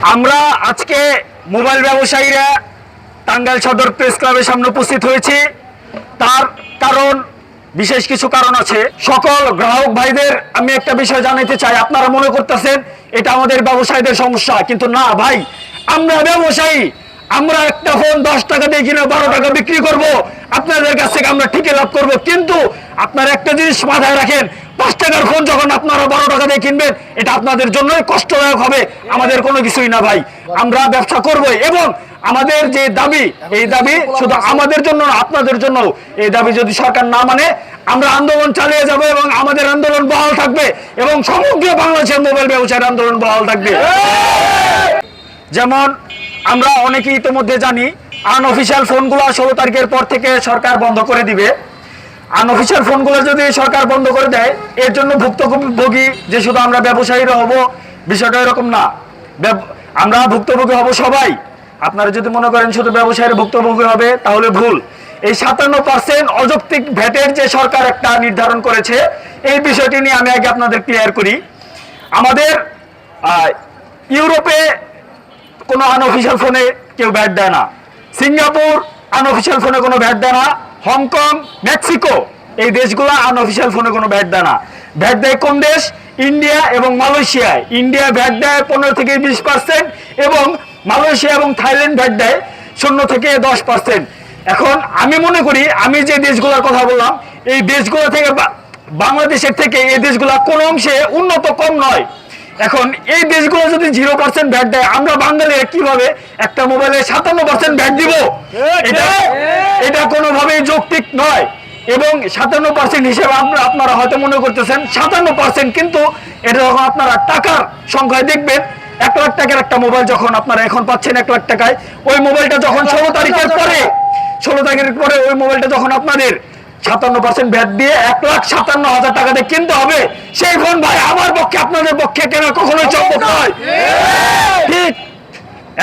আমরা আজকে মোবাইল ব্যবসায়ীরা টাঙ্গাইল সদর প্রেস ক্লাবের সামনে উপস্থিত হয়েছি। তার কারণ, বিশেষ কিছু কারণ আছে। সকল গ্রাহক ভাইদের আমি একটা বিষয় জানাতে চাই। আপনারা মনে করতেছেন, এটা আমাদের ব্যবসায়ীদের সমস্যা। কিন্তু না, ভাই, আমরা ব্যবসায়ী। আমরা একটা ফোন দশ টাকা দিয়ে কিনে বারো টাকা বিক্রি করব। আপনাদের কাছ থেকে আমরা ঠিকই লাভ করব। কিন্তু আপনারা একটা জিনিস মাথায় রাখেন পাঁচ টাকার ফোন যখন আপনারা বারো টাকা দিয়ে কিনবেন, এটা আপনাদের জন্যই কষ্টদায়ক হবে। আমাদের কোনো কিছুই না ভাই। আমরা ব্যবসা করবই এবং আমাদের যে দাবি, এই দাবি শুধু আমাদের জন্য আপনাদের জন্য এই দাবি যদি সরকার না মানে আমরা আন্দোলন চালিয়ে যাব এবং আমাদের আন্দোলন বহাল থাকবে এবং সমগ্র বাংলাদেশের মোবাইল ব্যবসায়ের আন্দোলন বহাল থাকবে। যেমন আমরা অনেকেই ইতিমধ্যে জানি আনঅফিসিয়াল ফোনগুলো ষোলো তারিখের পর থেকে সরকার বন্ধ করে দিবে। আনঅফিসিয়াল ফোনগুলো যদি সরকার বন্ধ করে দেয়, এর জন্য ভুক্তভোগী যে শুধু আমরা ব্যবসায়ীরা হব, বিষয়টা এরকম না। আমরা ভুক্তভোগী হব সবাই। আপনারা যদি মনে করেন শুধু ব্যবসায়ীরা ভুক্তভোগী হবে, তাহলে ভুল। এই সাতান্ন পার্সেন্ট অযৌক্তিক ভ্যাটের যে সরকার একটা নির্ধারণ করেছে, এই বিষয়টি নিয়ে আমি আগে আপনাদের ক্লিয়ার করি। আমাদের ইউরোপে কোনো আনঅফিসিয়াল ফোনে কেউ ব্যাট দেয় না। সিঙ্গাপুর আনঅফিসিয়াল ফোনে কোনো ভ্যাট দেয় না। হংকং মেক্সিকো এই দেশগুলো আনঅফিসিয়াল ফোনে কোনো ভ্যাট দেয় না। ভ্যাট দেয় কোন দেশ? ইন্ডিয়া এবং মালয়েশিয়ায়। ইন্ডিয়া ভ্যাট দেয় পনেরো থেকে বিশ পার্সেন্ট এবং মালয়েশিয়া এবং থাইল্যান্ড ব্যাট দেয় শূন্য থেকে দশ পার্সেন্ট এখন আমি মনে করি, আমি যে দেশগুলোর কথা বললাম, এই দেশগুলো থেকে বাংলাদেশের থেকে এই দেশগুলো কোনো অংশে উন্নত কম নয়। এখন এই দেশগুলো যদি জিরো পার্সেন্ট ভ্যাট দেয় আমরা বাঙালি কীভাবে একটা মোবাইলে সাতান্ন পার্সেন্ট ভ্যাট দিব? এটা এটা কোনোভাবেই যৌক্তিক নয়। এবং সাতান্ন পার্সেন্ট হিসেবে আপনারা আপনারা হয়তো মনে করতেছেন সাতান্ন পার্সেন্ট কিন্তু এটা যখন আপনারা টাকার সংখ্যায় দেখবেন। এক লাখ টাকার একটা মোবাইল যখন আপনারা এখন পাচ্ছেন এক লাখ টাকায় ওই মোবাইলটা যখন ষোলো তারিখের পরে ষোলো তারিখের পরে ওই মোবাইলটা যখন আপনাদের সাতান্ন পার্সেন্ট ভ্যাট দিয়ে এক লাখ সাতান্ন হাজার টাকা দিয়ে কিনতে হবে। সেই ফোন ভাই আমার পক্ষে আপনাদের পক্ষে কেনা কখনোই সম্ভব নয়। ঠিক।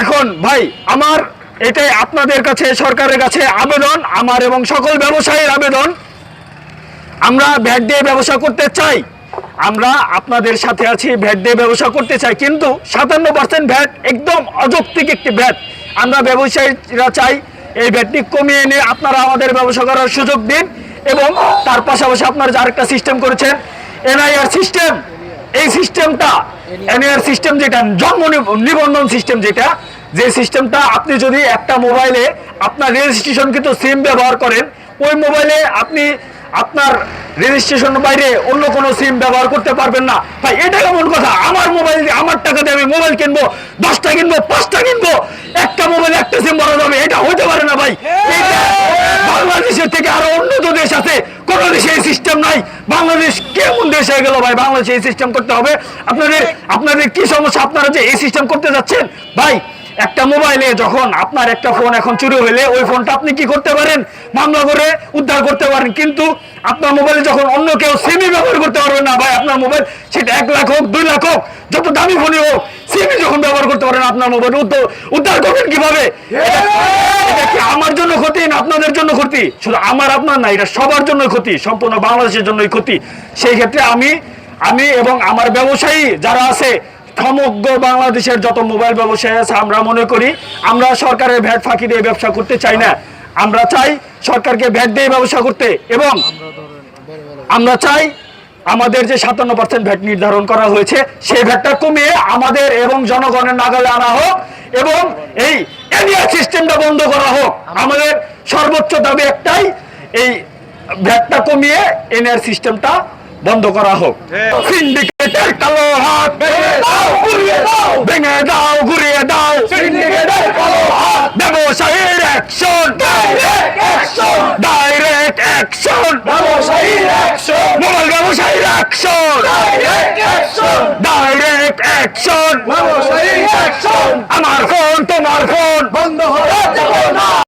এখন ভাই আমার এটাই আপনাদের কাছে সরকারের কাছে আবেদন আমার এবং সকল ব্যবসায়ীর আবেদন। আমরা ভ্যাট দিয়ে ব্যবসা করতে চাই। আমরা আপনাদের সাথে আছি ভ্যাট দিয়ে ব্যবসা করতে চাই। কিন্তু সাতান্ন পার্সেন্ট ভ্যাট একদম অযৌক্তিক একটি ভ্যাট। আমরা ব্যবসায়ীরা চাই এই ভ্যাটটি কমিয়ে এনে আপনারা আমাদের ব্যবসা করার সুযোগ দিন। এবং তার পাশাপাশি আপনারা যে আরেকটা সিস্টেম করেছেন এনআইআর সিস্টেম এই সিস্টেমটা এনআইআর সিস্টেম যেটা, জন্ম নিবন্ধন সিস্টেম যেটা, যে সিস্টেমটা আপনি যদি একটা মোবাইলে আপনার রেজিস্ট্রেশন কিন্তু সিম ব্যবহার করেন, ওই মোবাইলে আপনি আপনার রেজিস্ট্রেশন বাইরে অন্য কোনো সিম ব্যবহার করতে পারবেন না। ভাই, এটা কেমন কথা, আমার মোবাইল আমার টাকা দিয়ে আমি মোবাইল কিনবো, দশটা কিনবো, পাঁচটা কিনবো, একটা মোবাইল একটা সিম ভরা যাবে এটা হতে পারে না ভাই এটা বাংলাদেশের থেকে আরও উন্নত দেশ আছে কোন দেশে এই সিস্টেম নাই বাংলাদেশ কেমন দেশ হয়ে গেল ভাই, বাংলাদেশে এই সিস্টেম করতে হবে। আপনাদের আপনাদের কি সমস্যা? আপনারা যে এই সিস্টেম করতে যাচ্ছেন, ভাই, একটা মোবাইলে যখন আপনার একটা ফোন এখন চুরি হইলে, ওই ফোনটা আপনি কি করতে পারেন? মামলা করে উদ্ধার করতে পারেন। কিন্তু আপনার মোবাইলে যখন অন্য কেউ সিমই ব্যবহার করতে পারবে না, ভাই, আপনার মোবাইল সেটা এক লাখ হোক, দুই লাখ হোক, যত দামি ফোনই হোক সিমই যখন ব্যবহার করতে পারেন আপনার মোবাইল উদ্ধার- উদ্ধার করবেন কীভাবে? আমার জন্য ক্ষতি না আপনাদের জন্য ক্ষতি? শুধু আমার আপনার না এটা সবার জন্য ক্ষতি সম্পূর্ণ বাংলাদেশের জন্যই ক্ষতি। সেই ক্ষেত্রে আমি আমি এবং আমার ব্যবসায়ী যারা আছে সমগ্র বাংলাদেশের যত মোবাইল ব্যবসায়ী আছে আমরা মনে করি আমরা সরকারের ভ্যাট ফাঁকি দিয়ে ব্যবসা করতে চাই না। আমরা চাই সরকারকে ভ্যাট দিয়ে ব্যবসা করতে এবং আমরা চাই আমাদের যে সাতান্ন পার্সেন্ট ভ্যাট নির্ধারণ করা হয়েছে, সেই ভ্যাটটা কমিয়ে আমাদের এবং জনগণের নাগালে আনা হোক এবং এই এরিয়া সিস্টেমটা বন্ধ করা হোক। আমাদের সর্বোচ্চ দাবি একটাই, এই ভ্যাটটা কমিয়ে এনআর সিস্টেমটা বন্ধ করা হোক। সিন্ডিকেটের কালো হাত ভেঙে দাও, ঘুরিয়ে দাও। সিন্ডিকেটের কালো হাত। ব্যবসায়ীর অ্যাকশন অ্যাকশন ডাইরেক্ট অ্যাকশন আমার ফোন তোমার ফোন বন্ধ হয়ে